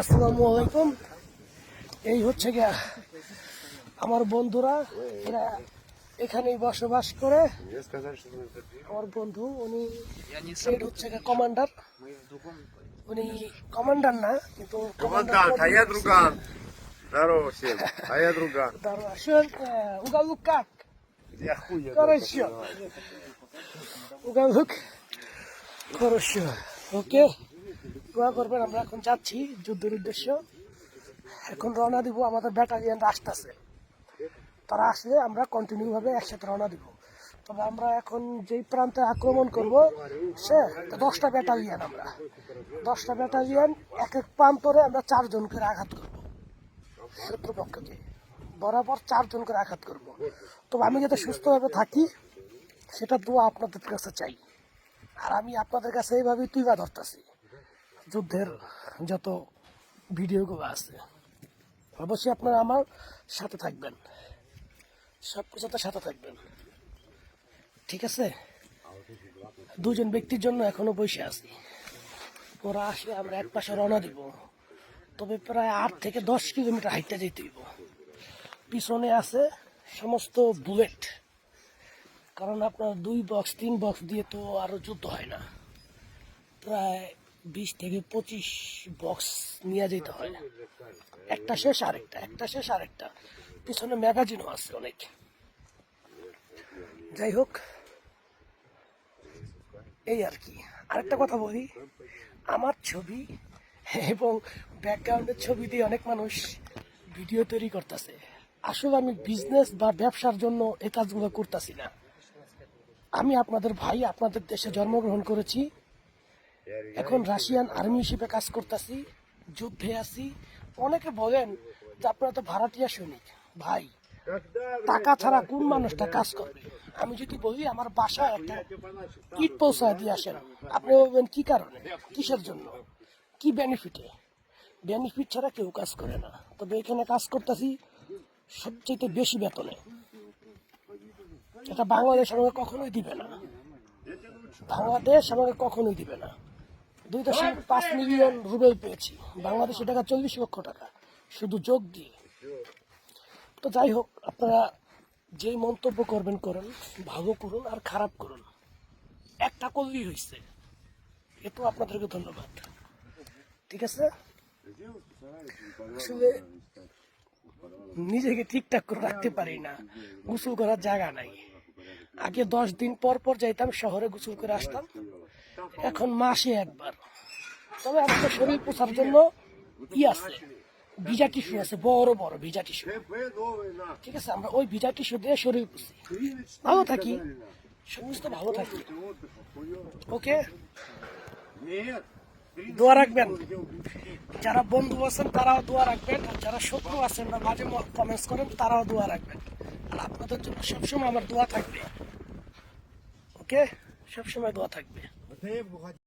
আসসালামু আলাইকুম। এই হচ্ছে গিয়া আমার বন্ধুরা এরা এখানেই বসবাস করে। আমার বন্ধু উনি হচ্ছে কমান্ডার উনি কমান্ডার না কিন্তু উগালুক কাক উগালুক করস্য ওকে দোয়া করবেন, আমরা এখন যাচ্ছি যুদ্ধের উদ্দেশ্য। এখন রওনা দিব, আমাদের ব্যাটালিয়ান আসতেছে। তারা আসলে আমরা কন্টিনিউ ভাবে একসাথে রওনা দিব। তবে আমরা এখন যেই প্রান্তে আক্রমণ করব, সে দশটা ব্যাটালিয়ান আমরা। দশটা ব্যাটালিয়ান এক এক প্রান্তরে আমরা চারজন করে আঘাত করব। শত্রুপক্ষকে। বরাবর চারজন করে আঘাত করব। তবে আমি যাতে সুস্থভাবে থাকি, সেটা দোয়া আপনাদের কাছে চাই। আর আমি আপনাদের কাছে এইভাবেই তুইবা ধরতেছি। যুদ্ধের যত ভিডিওগুলো আছে, অবশ্যই আপনারা আমার সাথে থাকবেন। সব কিছুতে সাথে থাকবেন। ঠিক আছে? দুজন ব্যক্তির জন্য এখনও বসে আছি। ওরা আসলে আমরা এক পাশে রওনা দিব। তবে প্রায় আট থেকে দশ কিলোমিটার হাইটে যেতে হইব। পিছনে আছে সমস্ত বুলেট। কারণ আপনার দুই বক্স তিন বক্স দিয়ে তো আরও যুদ্ধ হয় না। প্রায় বিশ থেকে পঁচিশ বক্স নিয়ে যেতে হয় একটা শেষ আরেকটা, একটা শেষ আরেকটা। পিছনে ম্যাগাজিনও আছে অনেক। যাই হোক, এই আর কি। আরেকটা কথা বলি, আমার ছবি এবং ব্যাকগ্রাউন্ডের ছবি দিয়ে অনেক মানুষ ভিডিও তৈরি করতেছে। আসলে আমি বিজনেস বা ব্যবসার জন্য এ কাজগুলো করতেছি না। আমি আপনাদের ভাই, আপনাদের দেশে জন্মগ্রহণ করেছি। এখন রাশিয়ান আর্মি হিসেবে কাজ করতেছি, যুদ্ধে আছি। অনেকে বলেন যে আপনারা তো ভাড়াটিয়া সৈনিক, ভাই। টাকা ছাড়া কোন মানুষটা কাজ করবে আমি যদি বলি, আমার বাসায় একটা ইট পৌঁছায় দিয়ে আসেন। আপনি বলবেন, কি কারণে? কিসের জন্য? কি বেনিফিটে বেনিফিট ছাড়া কেউ কাজ করে না। তবে এখানে কাজ করতেছি সবচেয়ে বেশি বেতনে। এটা বাংলাদেশ আমাকে কখনোই দিবে না। বাংলাদেশ আমাকে কখনোই দিবে না। দুই দশমিক পাঁচ মিলিয়ন রুবেল পেয়েছি। বাংলাদেশে টাকা চল্লিশ লক্ষ টাকা। শুধু যোগ দিয়ে। তো যাই হোক আপনারা যেই মন্তব্য করবেন করেন ভালো করুন আর খারাপ করুন। একটা করলেই হয়েছে এতো আপনাদেরকে ধন্যবাদ। ঠিক আছে? আসলে নিজেকে ঠিকঠাক করে রাখতে পারি না। গোসল করার জায়গা নাই। আগে দশ দিন পর পর যাইতাম শহরে গোসল করে আসতাম। এখন মাসে একবার। তবে আমাদের শরীর পোষার জন্য কি আছে? ভিজা টিস্যু আছে, বড় বড় ভিজা টিস্যু। ঠিক আছে, আমরা ওই ভিজা টিস্যু দিয়ে শরীর পুষি ভালো থাকি। সমস্ত ভালো থাকি। ওকে? দোয়া রাখবেন। যারা বন্ধু আছেন, তারাও দোয়া রাখবেন। আর যারা শত্রু আছেন বা মাঝে কমেন্টস করেন, তারাও দোয়া রাখবেন। আর আপনাদের জন্য সবসময় আমার দোয়া থাকবে। ওকে? সবসময় দোয়া থাকবে। 谁也不花钱